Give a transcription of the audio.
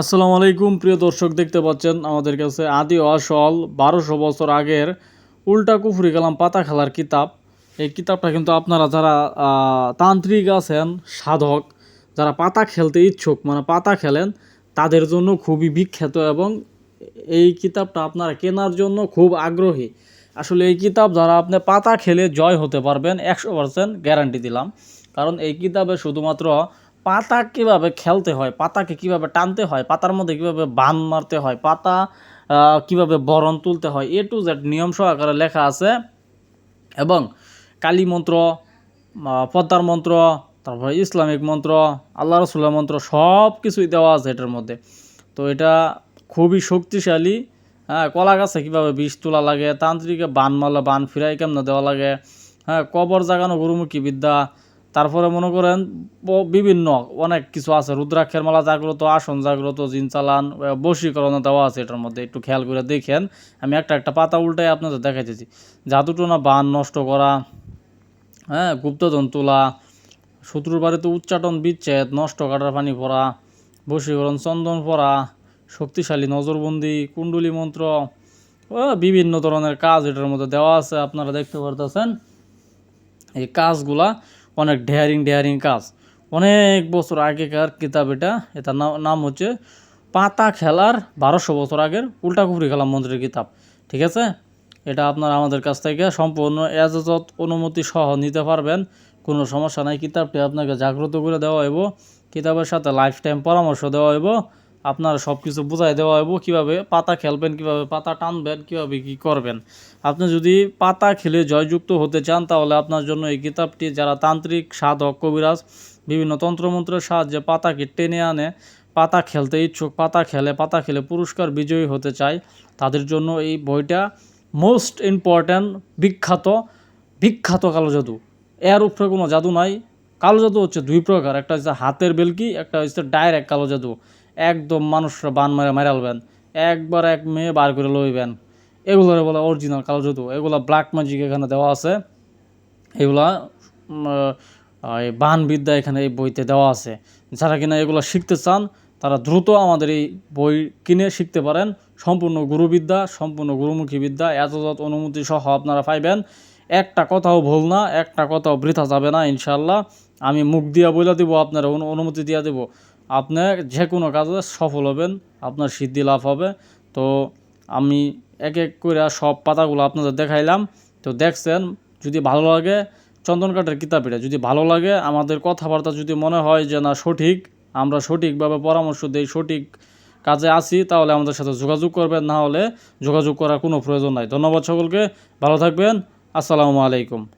আসসালামু আলাইকুম, প্রিয় দর্শক দেখতে পাচ্ছেন আমাদের কাছে আদি আসল বারোশো বছর আগের উল্টা কুফুরি কালাম পাতা খেলার কিতাব। এই কিতাবটা কিন্তু আপনারা যারা তান্ত্রিক আছেন, সাধক, যারা পাতা খেলতে ইচ্ছুক মানে পাতা খেলেন, তাদের জন্য খুবই বিখ্যাত এবং এই কিতাবটা আপনারা কেনার জন্য খুব আগ্রহী। আসলে এই কিতাব যারা আপনি পাতা খেলে জয় হতে পারবেন, একশো পার্সেন্ট গ্যারান্টি দিলাম। কারণ এই কিতাবে শুধুমাত্র পাতা কীভাবে খেলতে হয়, পাতাকে কীভাবে টানতে হয়, পাতার মধ্যে কীভাবে বান মারতে হয়, পাতা কীভাবে বরণ তুলতে হয় এ টু জেড নিয়ম সহকারে লেখা আছে। এবং কালী মন্ত্র পদ্মার মন্ত্র, তারপরে ইসলামিক মন্ত্র আল্লাহ রসুল্লাহ মন্ত্র সব কিছুই দেওয়া আছে এটার মধ্যে। তো এটা খুবই শক্তিশালী হ্যাঁ কলা গাছে কীভাবে বিষ তোলা লাগে, তান্ত্রিকে বান মারলে বান ফিরাই কেমনে দেওয়া লাগে হ্যাঁ কবর জাগানো গুরুমুখী বিদ্যা তারপরে মনে করেন বিভিন্ন অনেক কিছু আছে। রুদ্রাক্ষের মালা জাগ্রত আসন জাগ্রত জিন চালান আহ, বশীকরণ দেওয়া আছে এটার মধ্যে। একটু খেয়াল করে দেখেন। আমি একটা একটা পাতা উল্টাই আপনাদের দেখাইতেছি। জাদুটোনা বান নষ্ট করা হ্যাঁ গুপ্তধন তোলা শত্রুর বাড়িতে উচ্চাটন বিচ্ছেদ নষ্ট কাটার পানি পরা বশীকরণ চন্দন পরা শক্তিশালী নজরবন্দি কুণ্ডলী মন্ত্র বিভিন্ন ধরনের কাজ এটার মধ্যে দেওয়া আছে। আপনারা দেখতে পারতেছেন এই কাজগুলা। অনেক ডেয়ারিং ডেয়ারিং কাজ। অনেক বছর আগেকার কিতাব এটা, এটার নাম হচ্ছে পাতা খেলার বারোশো বছর আগের উল্টা কুফরি খেলা মন্ত্রের কিতাব। ঠিক আছে? এটা আপনারা আমাদের কাছ থেকে সম্পূর্ণ এজাজত অনুমতি সহ নিতে পারবেন। কোনো সমস্যা নাই, কিতাবটি আপনাকে জাগ্রত করে দেওয়া হইব। কিতাবের সাথে লাইফ টাইম পরামর্শ দেওয়া হইব। আপনারা সব কিছু বুঝাই দেওয়া হইব কীভাবে পাতা খেলবেন, কীভাবে পাতা টানবেন, কীভাবে কী করবেন। আপনি যদি পাতা খেলে জয়যুক্ত হতে চান, তাহলে আপনার জন্য এই কিতাবটি যারা তান্ত্রিক, সাধক, কবিরাজ, বিভিন্ন তন্ত্রমন্ত্রের সাহায্যে পাতাকে টেনে আনে, পাতা খেলতে ইচ্ছুক, পাতা খেলে পাতা খেলে পুরস্কার বিজয়ী হতে চায়, তাদের জন্য এই বইটা মোস্ট ইম্পর্ট্যান্ট, বিখ্যাত বিখ্যাত কালো জাদু। এর উপরে কোনো জাদু নাই। কালো জাদু হচ্ছে দুই প্রকার, একটা হচ্ছে হাতের বেলকি, একটা হচ্ছে ডাইরেক্ট কালো জাদু। একদম মানুষরা বান মারে মারালবেন একবার এক মেয়ে বার করে লইবেন। এগুলোর বলে অরিজিনাল কালো জাদু। এগুলা ব্ল্যাক ম্যাজিক এখানে দেওয়া আছে। এগুলা বান বিদ্যা এখানে এই বইতে দেওয়া আছে। যারা কিনা এগুলো শিখতে চান, তারা দ্রুত আমাদের এই বই কিনে শিখতে পারেন। সম্পূর্ণ গুরুবিদ্যা, সম্পূর্ণ গুরুমুখী বিদ্যা এতযত অনুমতি সহ আপনারা পাইবেন। একটা কথাও ভুল না, একটা কথাও বৃথা যাবে না ইনশাল্লাহ আমি মুখ দিয়া বলে দিব, আপনারা অনুমতি দিয়া দেব। আপনি যে কোনো কাজে সফল হবেন, আপনার সিদ্ধি লাভ হবে। তো আমি এক এক করে সব পাতাগুলো আপনাদের দেখাইলাম। তো দেখছেন, যদি ভালো লাগে চন্দন কাঠের যদি ভালো লাগে, আমাদের কথাবার্তা যদি মনে হয় যে না সঠিক, আমরা সঠিকভাবে পরামর্শ দিই, সঠিক কাজে আসি তাহলে আমাদের সাথে যোগাযোগ করবেন। না হলে যোগাযোগ করার কোনো প্রয়োজন নাই। ধন্যবাদ সকলকে। ভালো থাকবেন। আসসালামু আলাইকুম।